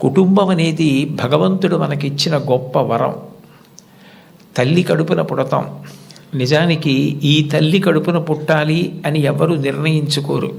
కుటుంబం అనేది భగవంతుడు మనకిచ్చిన గొప్ప వరం. తల్లి కడుపున పుడతాం. నిజానికి ఈ తల్లి కడుపున పుట్టాలి అని ఎవరు నిర్ణయించుకోరు.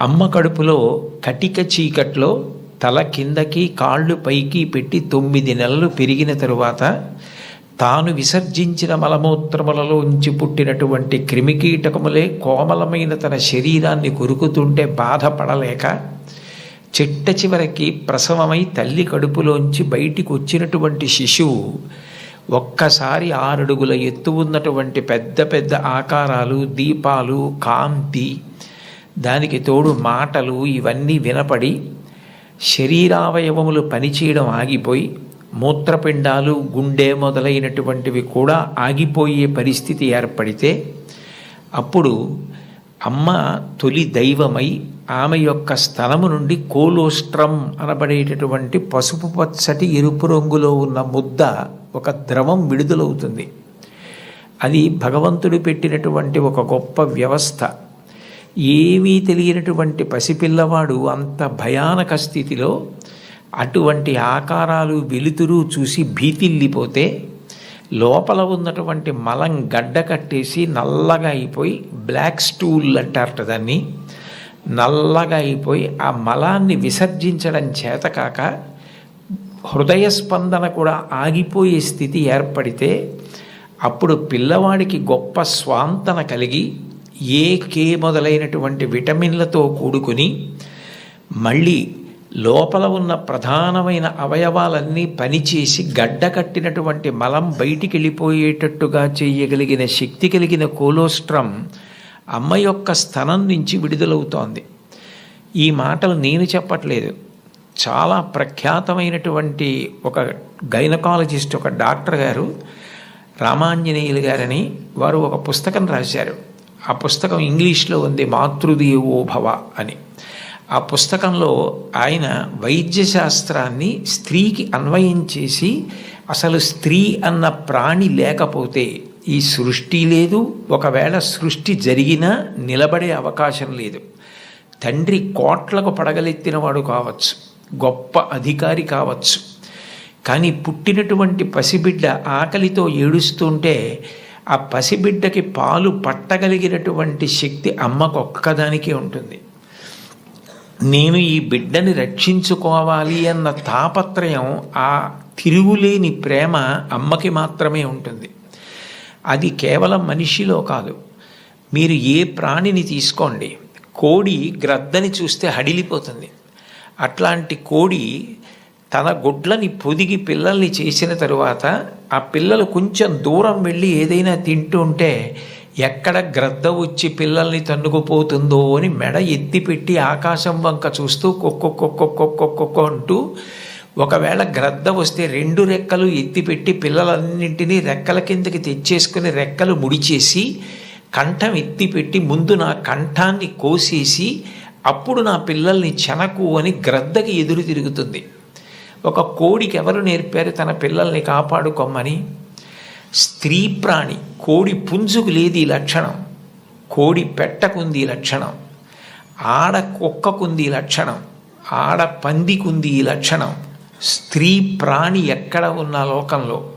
అమ్మ కడుపులో కటిక చీకట్లో తల కిందకి కాళ్ళు పైకి పెట్టి తొమ్మిది నెలలు పెరిగిన తరువాత తాను విసర్జించిన మలమూత్రములలో ఉంచి పుట్టినటువంటి క్రిమికీటకములే కోమలమైన తన శరీరాన్ని కొరుకుతుంటే బాధపడలేక చిట్ట చివరికి ప్రసవమై తల్లి కడుపులోంచి బయటికి వచ్చినటువంటి శిశువు ఒక్కసారి ఆరడుగుల ఎత్తు ఉన్నటువంటి పెద్ద పెద్ద ఆకారాలు దీపాలు కాంతి దానికి తోడు మాటలు ఇవన్నీ వినపడి శరీరావయవములు పనిచేయడం ఆగిపోయి మూత్రపిండాలు గుండె మొదలైనటువంటివి కూడా ఆగిపోయే పరిస్థితి ఏర్పడితే అప్పుడు అమ్మ తొలి దైవమై ఆమె యొక్క స్థలము నుండి కోలోస్ట్రం అనబడేటటువంటి పసుపు పచ్చటి ఎరుపు రంగులో ఉన్న ముద్ద ఒక ద్రవం విడుదలవుతుంది. అది భగవంతుడు పెట్టినటువంటి ఒక గొప్ప వ్యవస్థ. ఏమీ తెలియనటువంటి పసిపిల్లవాడు అంత భయానక స్థితిలో అటువంటి ఆకారాలు వెలుతురు చూసి భీతిల్లిపోతే లోపల ఉన్నటువంటి మలం గడ్డ కట్టేసి నల్లగా అయిపోయి బ్లాక్ స్టూల్ అంటారట దాన్ని. నల్లగా అయిపోయి ఆ మలాన్ని విసర్జించడం చేతకాక హృదయ స్పందన కూడా ఆగిపోయే స్థితి ఏర్పడితే అప్పుడు పిల్లవాడికి గొప్ప స్వాంతన కలిగి ఏ కే మొదలైనటువంటి విటమిన్లతో కూడుకుని మళ్ళీ లోపల ఉన్న ప్రధానమైన అవయవాలన్నీ పనిచేసి గడ్డ కట్టినటువంటి మలం బయటికి వెళ్ళిపోయేటట్టుగా చేయగలిగిన శక్తి కలిగిన కోలోస్ట్రం అమ్మ యొక్క స్థనం నుంచి విడుదలవుతోంది. ఈ మాటలు నేను చెప్పట్లేదు. చాలా ప్రఖ్యాతమైనటువంటి ఒక గైనకాలజిస్ట్ ఒక డాక్టర్ గారు రామాంజనేయులు గారని వారు ఒక పుస్తకం రాశారు. ఆ పుస్తకం ఇంగ్లీష్లో ఉంది మాతృదేవో భవ అని. ఆ పుస్తకంలో ఆయన వైద్య శాస్త్రాన్ని స్త్రీకి అన్వయం చేసి అసలు స్త్రీ అన్న ప్రాణి లేకపోతే ఈ సృష్టి లేదు. ఒకవేళ సృష్టి జరిగినా నిలబడే అవకాశం లేదు. తండ్రి కోట్లకు పడగలెత్తినవాడు కావచ్చు. గొప్ప అధికారి కావచ్చు. కానీ పుట్టినటువంటి పసిబిడ్డ ఆకలితో ఏడుస్తుంటే ఆ పసిబిడ్డకి పాలు పట్టగలిగినటువంటి శక్తి అమ్మకు ఒక్కదానికే ఉంటుంది. నేను ఈ బిడ్డని రక్షించుకోవాలి అన్న తాపత్రయం ఆ తిరుగులేని ప్రేమ అమ్మకి మాత్రమే ఉంటుంది. అది కేవలం మనిషిలో కాదు. మీరు ఏ ప్రాణిని తీసుకోండి కోడి గ్రద్దని చూస్తే హడిలిపోతుంది. అట్లాంటి కోడి తన గుడ్లని పొదిగి పిల్లల్ని చేసిన తరువాత ఆ పిల్లలు కొంచెం దూరం వెళ్ళి ఏదైనా తింటుంటే ఎక్కడ గ్రద్ద వచ్చి పిల్లల్ని తన్నుకుపోతుందో అని మెడ ఎత్తిపెట్టి ఆకాశం వంక చూస్తూ కొక్కొక్కొక్కొక్కొక్కొక్కొ అంటూ ఒకవేళ గ్రద్ద వస్తే రెండు రెక్కలు ఎత్తిపెట్టి పిల్లలన్నింటినీ రెక్కల కిందకి తెచ్చేసుకుని రెక్కలు ముడిచేసి కంఠం ఎత్తిపెట్టి ముందు నా కంఠాన్ని కోసేసి అప్పుడు నా పిల్లల్ని చెనకు అని గ్రద్దకి ఎదురు తిరుగుతుంది. ఒక కోడికి ఎవరు నేర్పారు తన పిల్లల్ని కాపాడుకోమని? స్త్రీ ప్రాణి కోడి పుంజుకు లేదు ఈ లక్షణం. కోడి పెట్టకుంది లక్షణం. ఆడ కుక్కకుంది లక్షణం. ఆడ పందికుంది ఈ లక్షణం. స్త్రీ ప్రాణి ఎక్కడ ఉన్న లోకంలో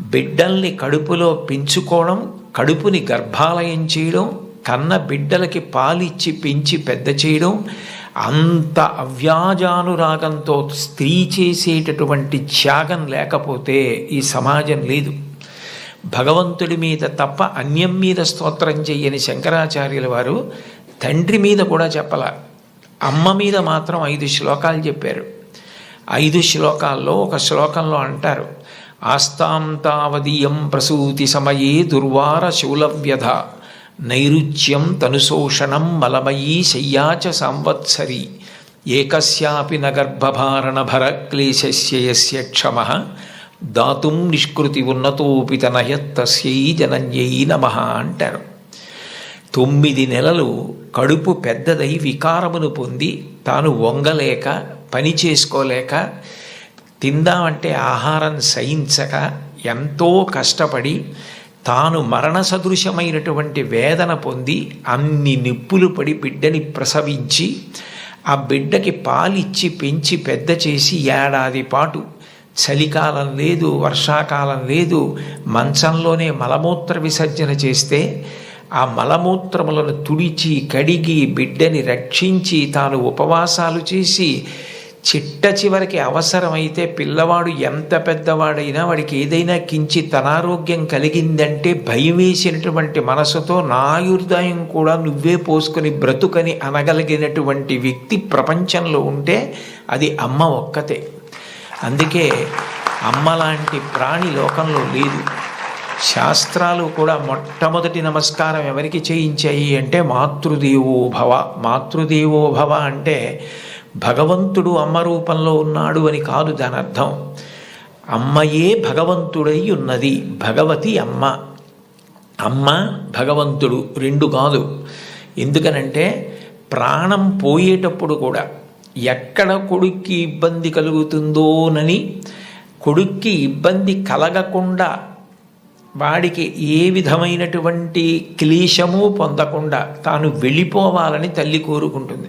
బిడ్డల్ని కడుపులో పెంచుకోవడం కడుపుని గర్భాలయం చేయడం కన్న బిడ్డలకి పాలిచ్చి పెంచి పెద్ద చేయడం అంత అవ్యాజానురాగంతో స్త్రీ చేసేటటువంటి త్యాగం లేకపోతే ఈ సమాజం లేదు. భగవంతుడి మీద తప్ప అన్యం మీద స్తోత్రం చెయ్యని శంకరాచార్యుల వారు తండ్రి మీద కూడా చెప్పల. అమ్మ మీద మాత్రం ఐదు శ్లోకాలు చెప్పారు. ఐదు శ్లోకాల్లో ఒక శ్లోకంలో అంటారు ఆస్తాంతావదీయం ప్రసూతి సమయే దుర్వార శూలవ్యధ నైరుచ్యం తనుశోషణం మలమయీ శయ్యాచ సంవత్సరి ఏకస్యాపి నగర్భభారణ భర క్లేశస్య క్షమ దాతుం నిష్కృతి ఉన్నతోపి తనయత్తస్యై జనన్యై నమ అంటారు. తొమ్మిది నెలలు కడుపు పెద్దదై వికారమును పొంది తాను వంగలేక పని చేసుకోలేక తిందామంటే ఆహారం సహించక ఎంతో కష్టపడి తాను మరణ సదృశమైనటువంటి వేదన పొంది అన్ని నిప్పులు పడి బిడ్డని ప్రసవించి ఆ బిడ్డకి పాలిచ్చి పెంచి పెద్ద చేసి ఏడాది పాటు చలికాలం లేదు వర్షాకాలం లేదు మంచంలోనే మలమూత్ర విసర్జన చేస్తే ఆ మలమూత్రములను తుడిచి కడిగి బిడ్డని రక్షించి తాను ఉపవాసాలు చేసి చిట్ట చివరికి అవసరమైతే పిల్లవాడు ఎంత పెద్దవాడైనా వాడికి ఏదైనా కించి అనారోగ్యం కలిగిందంటే భయం వేసినటువంటి మనసుతో నాయుర్దాయం కూడా నువ్వే పోసుకొని బ్రతుకని అనగలిగినటువంటి వ్యక్తి ప్రపంచంలో ఉంటే అది అమ్మ ఒక్కతే. అందుకే అమ్మ లాంటి ప్రాణి లోకంలో లేదు. శాస్త్రాలు కూడా మొట్టమొదటి నమస్కారం ఎవరికి చేయించాయి అంటే మాతృదేవోభవ. మాతృదేవోభవ అంటే భగవంతుడు అమ్మ రూపంలో ఉన్నాడు అని కాదు దాని అర్థం అమ్మయే భగవంతుడై ఉన్నది భగవతి అమ్మ. అమ్మ భగవంతుడు రెండు కాదు. ఎందుకనంటే ప్రాణం పోయేటప్పుడు కూడా ఎక్కడ కొడుక్కి ఇబ్బంది కలుగుతుందోనని కొడుక్కి ఇబ్బంది కలగకుండా వాడికి ఏ విధమైనటువంటి క్లేశము పొందకుండా తాను వెళ్ళిపోవాలని తల్లి కోరుకుంటుంది.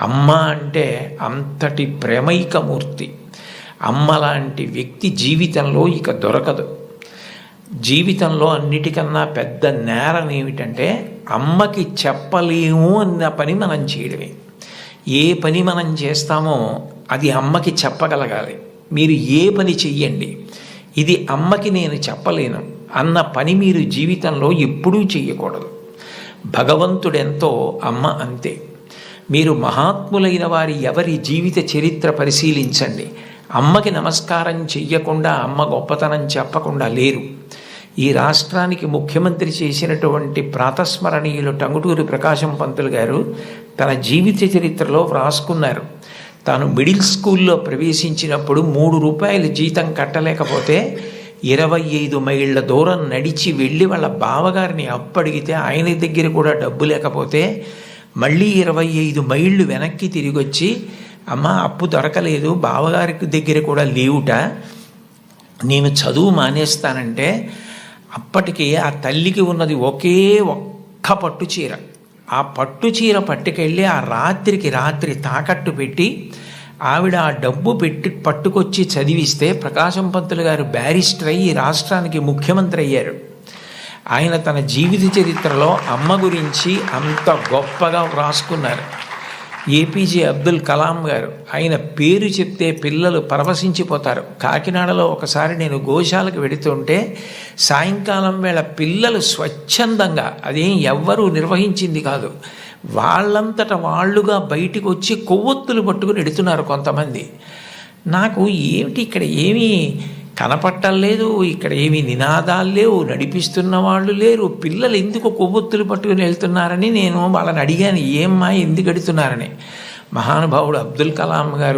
అమ్మ అంటే అంతటి ప్రేమైకమూర్తి. అమ్మ లాంటి వ్యక్తి జీవితంలో ఇక దొరకదు. జీవితంలో అన్నిటికన్నా పెద్ద నేరం ఏమిటంటే అమ్మకి చెప్పలేము అన్న పని మనం చేయడమే. ఏ పని మనం చేస్తామో అది అమ్మకి చెప్పగలగాలి. మీరు ఏ పని చెయ్యండి ఇది అమ్మకి నేను చెప్పలేను అన్న పని మీరు జీవితంలో ఎప్పుడూ చెయ్యకూడదు. భగవంతుడెంతో అమ్మ అంతే. మీరు మహాత్ములైన వారి ఎవరి జీవిత చరిత్ర పరిశీలించండి. అమ్మకి నమస్కారం చెయ్యకుండా అమ్మ గొప్పతనం చెప్పకుండా లేరు. ఈ రాష్ట్రానికి ముఖ్యమంత్రి చేసినటువంటి ప్రాతస్మరణీయులు టంగుటూరి ప్రకాశం పంతులు గారు తన జీవిత చరిత్రలో వ్రాసుకున్నారు. తాను మిడిల్ స్కూల్లో ప్రవేశించినప్పుడు మూడు రూపాయలు జీతం కట్టలేకపోతే ఇరవై ఐదు మైళ్ళ దూరం నడిచి వెళ్ళి వాళ్ళ బావగారిని అప్పడిగితే ఆయన దగ్గర కూడా డబ్బు లేకపోతే మళ్ళీ ఇరవై ఐదు మైళ్ళు వెనక్కి తిరిగి వచ్చి అమ్మ అప్పు దొరకలేదు బావగారికి దగ్గర కూడా లేవుట. నేను చదువు మానేస్తానంటే అప్పటికి ఆ తల్లికి ఉన్నది ఒకే ఒక్క పట్టు చీర. ఆ పట్టు చీర పట్టుకెళ్ళి ఆ రాత్రికి రాత్రి తాకట్టు పెట్టి ఆవిడ ఆ డబ్బు పెట్టి పట్టుకొచ్చి చదివిస్తే ప్రకాశం పంతులు గారు బ్యారిస్టర్ అయ్యి రాష్ట్రానికి ముఖ్యమంత్రి అయ్యారు. ఆయన తన జీవిత చరిత్రలో అమ్మ గురించి అంత గొప్పగా వ్రాసుకున్నారు. ఏపీజే అబ్దుల్ కలాం గారు ఆయన పేరు చెప్తే పిల్లలు పరవశించిపోతారు. కాకినాడలో ఒకసారి నేను గోశాలకు వెడుతుంటే సాయంకాలం వేళ పిల్లలు స్వచ్ఛందంగా అదేం ఎవ్వరూ నిర్వహించింది కాదు వాళ్ళంతట వాళ్ళుగా బయటికి వచ్చి కొవ్వొత్తులు పట్టుకుని ఎడుతున్నారు కొంతమంది. నాకు ఏమిటి ఇక్కడ ఏమీ కనపట్టం లేదు ఇక్కడ ఏమీ నినాదాలు లేవు నడిపిస్తున్న వాళ్ళు లేరు. పిల్లలు ఎందుకు కొవ్వొత్తులు పట్టుకుని వెళ్తున్నారని నేను వాళ్ళని అడిగాను ఏమ్మా ఎందుకు అడుగుతున్నారని? మహానుభావుడు అబ్దుల్ కలాం గారు